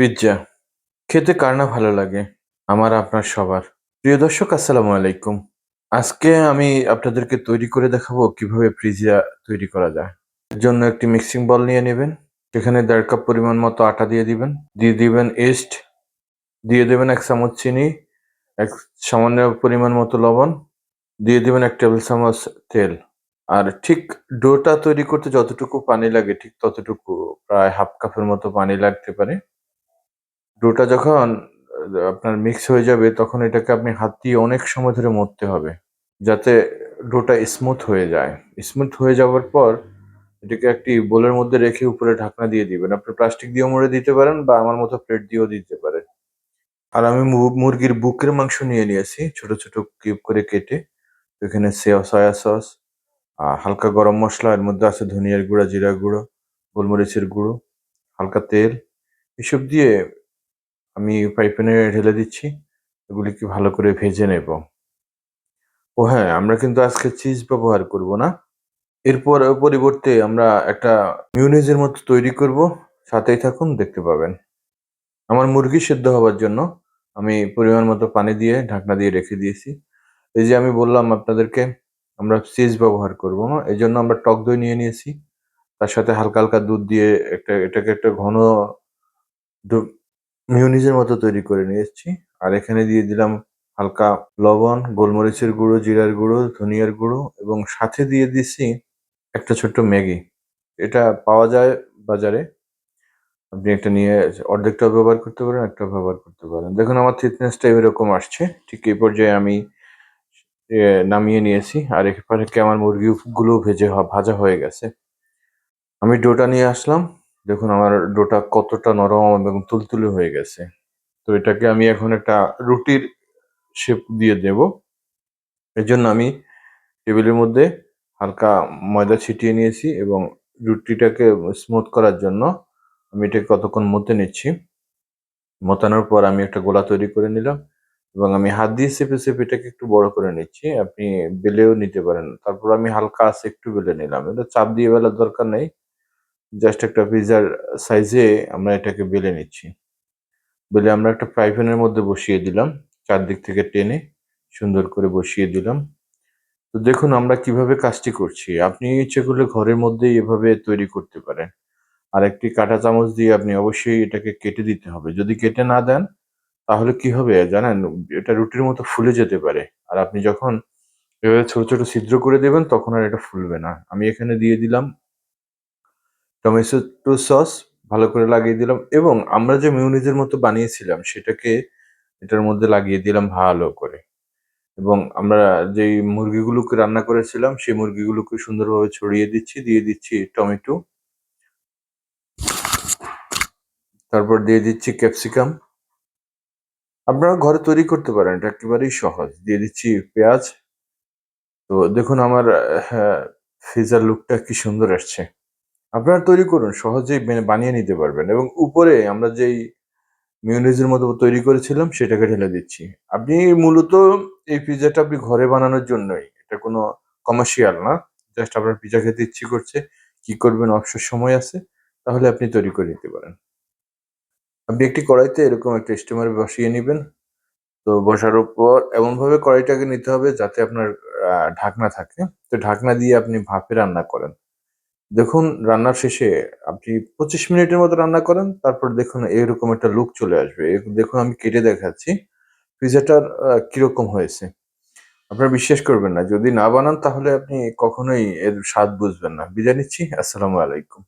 Pizza খেতে কার না ভালো লাগে? আমার, আপনার, সবার। প্রিয় দর্শক, আসসালামু আলাইকুম। আজকে আমি আপনাদেরকে তৈরি করে দেখাবো কীভাবে পিৎজা তৈরি করা যায়। এর জন্য একটি মিক্সিং বল নিয়ে নেবেন। সেখানে দেড় কাপ পরিমাণ মতো আটা দিয়ে দিবেন। দিয়ে দিবেন ইস্ট দিয়ে দেবেন এক চামচ চিনি, এক সামান্য পরিমাণ মতো লবণ। দিয়ে দিবেন এক টেবিল চামচ তেল। আর ঠিক ডোটা তৈরি করতে যতটুকু পানি লাগে, ঠিক ততটুকু, প্রায় হাফ কাপের মতো পানি লাগতে পারে। ডোটা যখন আপনার মিক্স হয়ে যাবে, তখন এটাকে আপনি হাত দিয়ে অনেক সময় ধরে মরতে হবে, যাতে ডোটা স্মুথ হয়ে যায়। স্মুথ হয়ে যাওয়ার পর, এটাকে একটি বোলের মধ্যে রেখে উপরে ঢাকনা দিয়ে দিবেন। আপনি প্লাস্টিক দিয়েও মুড়ে দিতে পারেন বা আমার মতো প্লেট দিয়েও দিতে পারেন। আর আমি মুরগির বুকের মাংস নিয়ে নিয়েছি, ছোট ছোট কিউব করে কেটে, এখানে সয়া সস হালকা গরম মশলা, এর মধ্যে আছে ধনিয়ার গুঁড়া জিরা গুঁড়ো, গোলমরিচের গুঁড়ো, হালকা তেল, এসব দিয়ে আমি ফ্রাই প্যানে ঢেলে দিচ্ছি, এগুলিকে ভালো করে ভেজে নেব। ও হ্যাঁ আমরা কিন্তু আজকে চিজ ব্যবহার করব না। এরপর পরিবর্তে আমরা একটা মিউনিজের মতো তৈরি করব। সাথেই থাকুন, দেখতে পাবেন। আমার মুরগি সেদ্ধ হওয়ার জন্য আমি পরিমাণ মতো পানি দিয়ে ঢাকনা দিয়ে রেখে দিয়েছি। এই যে আমি বললাম আপনাদেরকে, আমরা চিজ ব্যবহার করব না এই জন্য আমরা টক দই নিয়ে নিয়েছি। তার সাথে হালকা হালকা দুধ দিয়ে একটা, এটাকে একটা ঘন মিউনিজের মতো তৈরি করে নিয়ে এসেছি। আর এখানে দিয়ে দিলাম হালকা লবণ, গোলমরিচের গুঁড়ো, জিরার গুঁড়ো, ধনিয়ার গুঁড়ো এবং সাথে দিয়ে দিছি একটা ছোট্ট ম্যাগি। এটা পাওয়া যায় বাজারে। আপনি একটা নিয়ে অর্ধেকটা ব্যবহার করতে পারেন একটা ব্যবহার করতে পারেন। দেখুন, আমার থিকনেসটা এরকম আসছে। ঠিক এই পর্যায়ে আমি নামিয়ে নিয়েছি। আর এরপরে আমার মুরগিগুলো ভেজে ভাজা হয়ে গেছে। আমি ডোটা নিয়ে আসলাম। দেখুন, আমার ডোটা কতটা নরম এবং তুলতুলে হয়ে গেছে। তো এটাকে আমি এখন একটা রুটির শেপ দিয়ে দেব। এর জন্য আমি টেবিলের মধ্যে হালকা ময়দা ছিটিয়ে নিয়েছি এবং রুটিটাকে স্মুথ করার জন্য আমি এটাকে কতক্ষণ মতে নিচ্ছি। মতানোর পর আমি একটা গোলা তৈরি করে নিলাম এবং আমি হাত দিয়ে চেপে চেপে এটাকে একটু বড় করে নিচ্ছি। আপনি বেলেও নিতে পারেন। তারপর আমি হালকা আছে একটু বেলে নিলাম। এটা চাপ দিয়ে বেলার দরকার নেই। জাস্ট একটা পিজার সাইজে আমরা এটাকে বেলে নিচ্ছি। বেলে আমরা একটা ফ্রাই প্যানের মধ্যে বসিয়ে দিলাম, চারদিক থেকে টেনে সুন্দর করে বসিয়ে দিলাম। তো দেখুন আমরা কীভাবে কাজটি করছি। আপনি ইচ্ছে করলে ঘরের মধ্যেই এভাবে তৈরি করতে পারেন। আর একটি কাঁটা চামচ দিয়ে আপনি অবশ্যই এটাকে কেটে দিতে হবে। যদি কেটে না দেন, তাহলে কি হবে জানেন? এটা রুটির মতো ফুলে যেতে পারে। আর আপনি যখন এভাবে ছোট ছোট ছিদ্র করে দেবেন, তখন আর এটা ফুলবে না। আমি এখানে দিয়ে দিলাম টমেটো সস ভালো করে লাগিয়ে দিলাম এবং আমরা যে মিউনিজের মতো বানিয়েছিলাম সেটাকে এটার মধ্যে লাগিয়ে দিলাম ভালো করে। এবং আমরা যেই মুরগিগুলোকে রান্না করেছিলাম সেই মুরগিগুলোকে সুন্দরভাবে ছড়িয়ে দিচ্ছি, দিয়ে দিচ্ছি টমেটো। তারপর দিয়ে দিচ্ছি ক্যাপসিকাম। আপনারা ঘরে তৈরি করতে পারেন, এটা একেবারেই সহজ। দিয়ে দিচ্ছি পেঁয়াজ। তো দেখুন আমার ফিজার লুকটা কি সুন্দর আসছে। আপনারা তৈরি করুন, সহজেই বেনে- বানিয়ে নিতে পারবেন। এবং উপরে আমরা যেই মিউনিজের মতো তৈরি করেছিলাম, সেটাকে ঢেলে দিচ্ছি। আপনি মূলত এই পিজাটা আপনি ঘরে বানানোর জন্যই, এটা কোনো কমার্শিয়াল না। জাস্ট আপনার পিজা খেতে ইচ্ছে করছে, কি করবেন, অবসর সময় আছে, তাহলে আপনি তৈরি করে নিতে পারেন। আপনি একটি কড়াইতে এরকম একটা স্টিমার বসিয়ে নেবেন। তো বসার উপর এমনভাবে কড়াইটাকে নিতে হবে যাতে আপনার ঢাকনা থাকে। তো ঢাকনা দিয়ে আপনি ভাপে রান্না করেন। দেখুন রান্নার শেষে আপনি পঁচিশ মিনিটের মতো রান্না করেন, তারপর দেখুন এরকম একটা লুক চলে আসবে। দেখুন আমি কেটে দেখাচ্ছি পিজাটার কীরকম হয়েছে। আপনারা বিশ্বাস করবেন না, যদি না বানান তাহলে আপনি কখনোই এর স্বাদ বুঝবেন না। বিদায় নিচ্ছি, আসসালামু আলাইকুম।